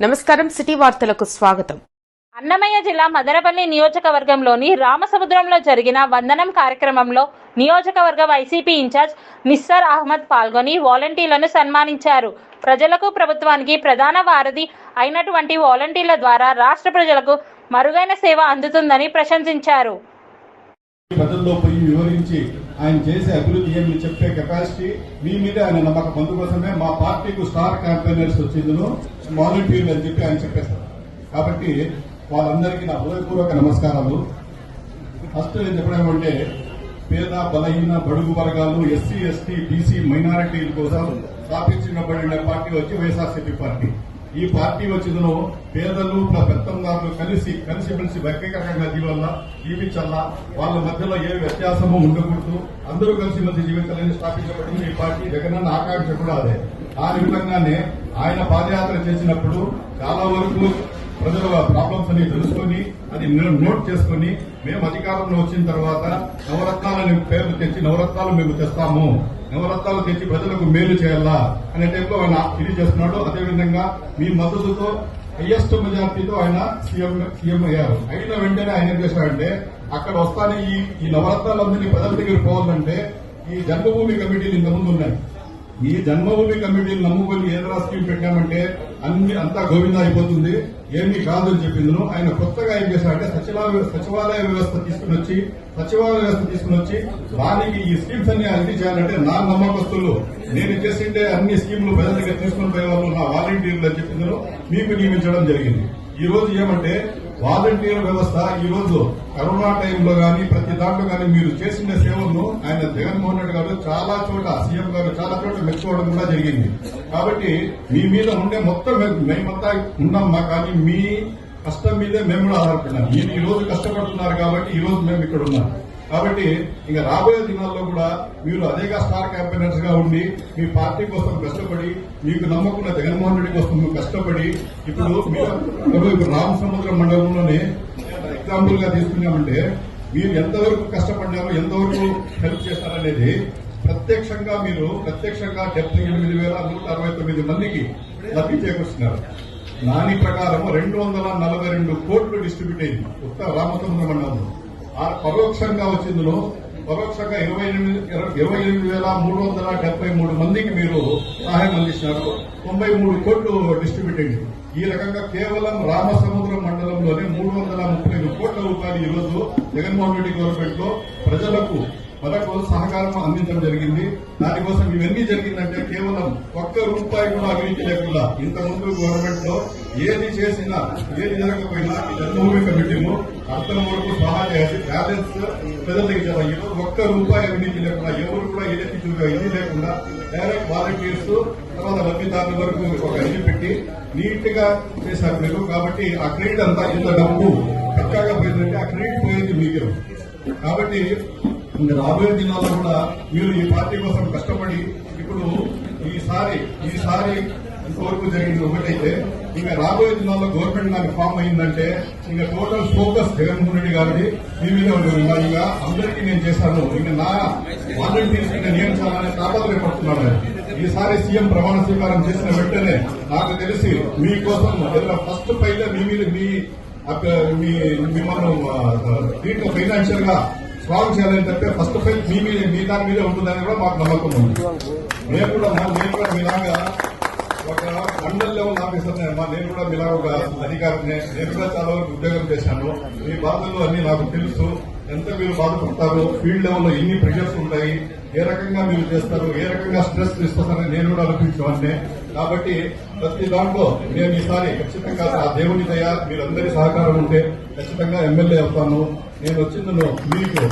నమస్కారం సిటీ వార్తలకు స్వాగతం. అన్నమయ్య జిల్లా మదనపల్లి నియోజకవర్గంలోని రామసముద్రంలో జరిగిన వందనం కార్యక్రమంలో నియోజకవర్గ వైసీపీ ఇన్ఛార్జ్ నిస్సర్ అహ్మద్ పాల్గొని వాలంటీర్లను సన్మానించారు. ప్రజలకు ప్రభుత్వానికి ప్రధాన వారధి అయినటువంటి వాలంటీర్ల ద్వారా రాష్ట్ర ప్రజలకు మరుగైన సేవ అందుతుందని ప్రశంసించారు. ప్రజల్లో పోయి వివరించి ఆయన చేసే అభివృద్ధి ఏమి చెప్పే కెపాసిటీ మీ మీద ఆయన నమ్మకం. అందుకోసమే మా పార్టీకు స్టార్ క్యాంపెయినర్స్ వచ్చిందును వాలంటీర్లు అని చెప్పి ఆయన చెప్పేస్తారు. కాబట్టి వాళ్ళందరికీ నా హృదయపూర్వక నమస్కారాలు. ఫస్ట్ నేను చెప్పడం ఏమంటే పేద బలహీన బడుగు వర్గాలు ఎస్సీ ఎస్టీ బీసీ మైనారిటీల కోసం స్థాపించబడిన పార్టీ వచ్చి వైఎస్ఆర్సీపీ పార్టీ. ఈ పార్టీ వచ్చిందను పేదలు ప్ర- పెత్తందారులు కలిసి మెలిసి వ్యక్తిగతంగా జీవన జీవించాలా? వాళ్ళ మధ్యలో ఏ వ్యత్యాసము ఉండకూడదు. అందరూ కలిసి మధ్య జీవించాలని స్థాపించబడింది ఈ పార్టీ. జగనన్న ఆకాంక్ష కూడా అదే. ఆ విధంగానే ఆయన పాదయాత్ర చేసినప్పుడు చాలా వరకు ప్రజల ప్రాబ్లమ్స్ అని తెలుసుకొని అది నోట్ చేసుకొని మేము అధికారంలో వచ్చిన తర్వాత నవరత్నాలని పేర్లు తెచ్చి నవరత్నాలు మేము తెస్తాము. నవరత్నాలు తెచ్చి ప్రజలకు మేలు చేయాలా అనే టైంలో ఆయన ఇది చేస్తున్నాడు. అదేవిధంగా మీ మద్దతుతో హైయెస్ట్ మెజార్టీతో ఆయన సీఎం సీఎం అయ్యారు. అయిన వెంటనే ఆయన ఏం చేశాడంటే అక్కడ వస్తానే ఈ ఈ నవరత్నాలందరినీ ప్రజల దగ్గర పోవాలంటే ఈ జన్మభూమి కమిటీలు ఇంతకుముందు ఉన్నాయి. ఈ జన్మభూమి కమిటీని నమ్ముకొని ఏదైనా స్కీమ్ పెట్టామంటే అన్ని అంతా గోవింద అయిపోతుంది. ఏమీ కాదు అని చెప్పిందను ఆయన కొత్తగా ఏం చేశారంటే సచివాలయ సచివాలయ వ్యవస్థ తీసుకుని వచ్చి సచివాలయ వ్యవస్థ తీసుకుని వచ్చి దానికి ఈ స్కీమ్స్ అన్ని అన్ని చేయాలంటే నా నమ్మకస్తులు. నేను చేసిండే అన్ని స్కీములు ప్రజల దగ్గర తీసుకుని పోయే వాళ్ళు నా వాలంటీర్లు అని చెప్పిందను మీకు నియమించడం జరిగింది. ఈ రోజు ఏమంటే వాలంటీర్ వ్యవస్థ ఈ రోజు కరోనా టైంలో గానీ ప్రతి దాంట్లో గానీ మీరు చేసిన సేవలను ఆయన జగన్మోహన్ రెడ్డి గారు చాలా చోట సీఎం గారు చాలా చోట మెచ్చుకోవడం కూడా జరిగింది. కాబట్టి మీ మీద ఉండే మొత్తం మే- మేమంతా ఉన్నామా కానీ మీ కష్టం మీదే మేము కూడా ఆధారపడినాం ఈ రోజు కష్టపడుతున్నారు కాబట్టి ఈ రోజు మేము ఇక్కడ ఉన్నాం. కాబట్టి ఇంకా రాబోయే దినాల్లో కూడా మీరు అనేక స్టార్ క్యాంపెయినర్స్గా ఉండి మీ పార్టీ కోసం కష్టపడి మీకు నమ్మకున్న జగన్మోహన్ రెడ్డి కోసం కష్టపడి ఇప్పుడు మీరు ఇప్పుడు రామసముద్రం మండలంలోనే ఎగ్జాంపుల్గా తీసుకున్నామంటే మీరు ఎంతవరకు కష్టపడినారో ఎంతవరకు హెల్ప్ చేస్తారనేది ప్రత్యక్షంగా మీరు ప్రత్యక్షంగా డెబ్బై ఎనిమిది వేల నూట అరవై తొమ్మిది మందికి లబ్ధి చేకూర్చున్నారు దాని ప్రకారం రెండు వందల నలభై రెండు కోట్లు డిస్ట్రిబ్యూట్ అయింది. ఉత్తర రామచంద్ర మండలంలో. పరోక్షంగా వచ్చిందులో పరోక్షంగా ఇరవై ఎనిమిది ఇరవై ఎనిమిది వేల మూడు వందల డెబ్బై మూడు మందికి మీరు సహాయం అందించినారు. తొంభై మూడు కోట్లు డిస్ట్రిబ్యూట్ అయింది ఈ రకంగా కేవలం రామసముద్రం మండలంలోనే మూడు వందల ముప్పై ఐదు కోట్ల రూపాయలు ఈరోజు జగన్మోహన్ రెడ్డి గవర్నమెంట్లో ప్రజలకు మనకు సహకారం అందించడం జరిగింది. దానికోసం ఇవన్నీ జరిగిందంటే కేవలం ఒక్క రూపాయి కూడా అవినీతి లేకుండా ఇంత ముందు గవర్నమెంట్లో ఏది చేసినా ఏది జరగకపోయినా జన్మభూమి కమిటీను అర్థం వరకు సహాయం చేసి బ్యాలెన్స్ ప్రజలకు ఇచ్చారు ఒక్క రూపాయి అవినీతి లేకుండా ఎవరు కూడా ఏదైతే చూడ ఇది లేకుండా డైరెక్ట్ వాలంటీర్స్ తర్వాత లబ్ధిదారుల వరకు ఒక ఇది పెట్టి నీట్గా చేశారు మీరు. కాబట్టి ఆ క్రెడిట్ అంతా ఇంత డబ్బు పక్కాగా పోయిందంటే ఆ క్రెడిట్ పోయేది మీకే. కాబట్టి ఇంకా రాబోయే దినాల్లో కూడా మీరు ఈ పార్టీ కోసం కష్టపడి ఇప్పుడు ఈసారి ఈసారి ఇంతవరకు జరిగింది ఒకటైతే ఇంకా రాబోయే దినాల్లో గవర్నమెంట్ నాకు ఫామ్ అయిందంటే ఇంకా టోటల్ ఫోకస్ జగన్మోహన్ రెడ్డి గారిది మీ మీద ఉంటుంది ఇంకా అందరికీ నేను చేశాను ఇంకా నా వాలంటీర్స్ ఇంకా నియమించాలనే తాపత్రయపడుతున్నాను నేను. ఈసారి సీఎం ప్రమాణ స్వీకారం చేసిన వెంటనే నాకు తెలిసి మీకోసం ఫస్ట్ పైన మీ మీద మీ మిమ్మల్ని దీంట్లో ఫైనాన్షియల్గా స్ట్రాంగ్ చేయాలని తప్పే ఫస్ట్ ఫైల్ మీ మీద మీ దాని మీదే ఉంటుందని కూడా మాకు నమ్మకం ఉంది. నేను కూడా మా- నేను కూడా మీలాగా ఒక మండల్ లెవెల్ ఆఫీసర్ నేను కూడా మీలాగా ఒక అధికారినే నేను కూడా చాలా వరకు ఉద్యోగం చేశాను. మీ బాధలు అన్ని నాకు తెలుసు. ఎంత మీరు బాధపడతారు ఫీల్డ్ లెవెల్లో ఎన్ని ప్రెషర్స్ ఉంటాయి ఏ రకంగా మీరు చేస్తారు ఏ రకంగా స్ట్రెస్ తీసుకొస్తారని నేను కూడా అనిపించేవాడిని కాబట్టి ప్రతి దాంట్లో నేను ఈసారి ఖచ్చితంగా ఆ దేవుని దయ మీరందరి సహకారం ఉంటే ఖచ్చితంగా ఎమ్మెల్యే అవుతాను. నేను వచ్చిందను మీకు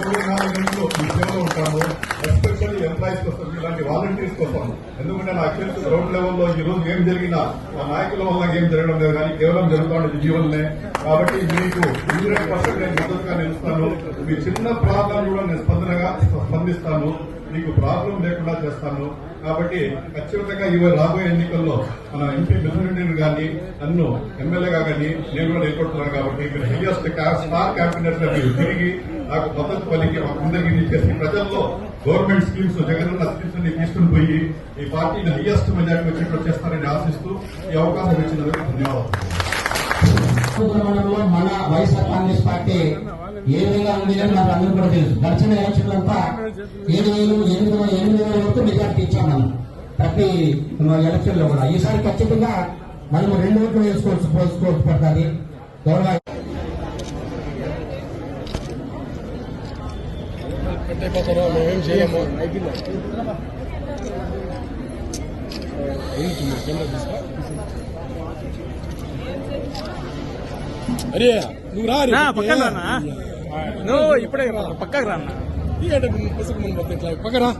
ఇరవై నాలుగు గంటలు మీ సేవలో ఉంటాను. ఎస్పెషల్లీ ఎంప్లాయీస్ కోసం ఇలాంటి వాలంటీర్స్ కోసం. ఎందుకంటే నాకు తెలుసు గ్రౌండ్ లెవెల్లో ఈ రోజు ఏం జరిగినా మా నాయకుల వల్ల ఏం జరగడం లేదు కానీ కేవలం జరుగుతున్నది జీవనమే. కాబట్టి మీకు హండ్రెడ్ పర్సెంట్ నేను మద్దతుగా నిలుస్తాను. మీ చిన్న ప్రాబ్లం కూడా నేను స్పందనగా స్పందిస్తాను. మీకు ప్రాబ్లం లేకుండా చేస్తాను. కాబట్టి ఖచ్చితంగా ఇవి రాబోయే ఎన్నికల్లో మన ఎంపీ మిథున్ గాని నన్ను ఎమ్మెల్యేగా కానీ నేను కూడా ఎన్నుకుంటున్నాను కాబట్టి మీరు హైయెస్ట్ స్టార్ క్యాబినెట్గా మీరు తిరిగి నాకు మద్దతు పలికి అందరికీ చేసి ప్రజల్లో గవర్నమెంట్ స్కీమ్స్ జగనన్న స్కీమ్స్ని తీసుకుని పోయి ఈ పార్టీని హైయెస్ట్ మెజార్టీ వచ్చేట్లు చేస్తారని ఆశిస్తూ ఈ అవకాశం ఇచ్చినందుకు ధన్యవాదాలు. రాష్ట్రంలో మన వైఎస్ఆర్ కాంగ్రెస్ పార్టీ ఏ విధంగా ఉంది అని నాకు అందరూ కూడా తెలుసు. గడిచిన ఎలక్షన్ అంతా ఏడు వేలు ఎనిమిది వేల ఎనిమిది వేల వరకు మెజార్టీ ఇచ్చాం మనం ప్రతి ఎలక్షన్లో కూడా. ఈసారి ఖచ్చితంగా మనము రెండు ఓట్లు వేసుకోవచ్చు పోసుకోవచ్చు పడుతుంది. గౌరవ పెట్టైపోతారో మేమేం చేయలేము అరే నువ్వు రా నా పక్కన రానా? నువ్వు ఇప్పుడే పక్కకు రా అన్న. పసుపు మన మొత్తం ఇట్లా పక్కరా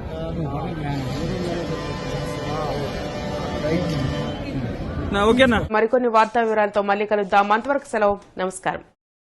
నా ఓకేనా? మరికొన్ని వార్తా వివరాలతో మళ్ళీ కలుద్దాం. అంతవరకు సెలవు. నమస్కారం.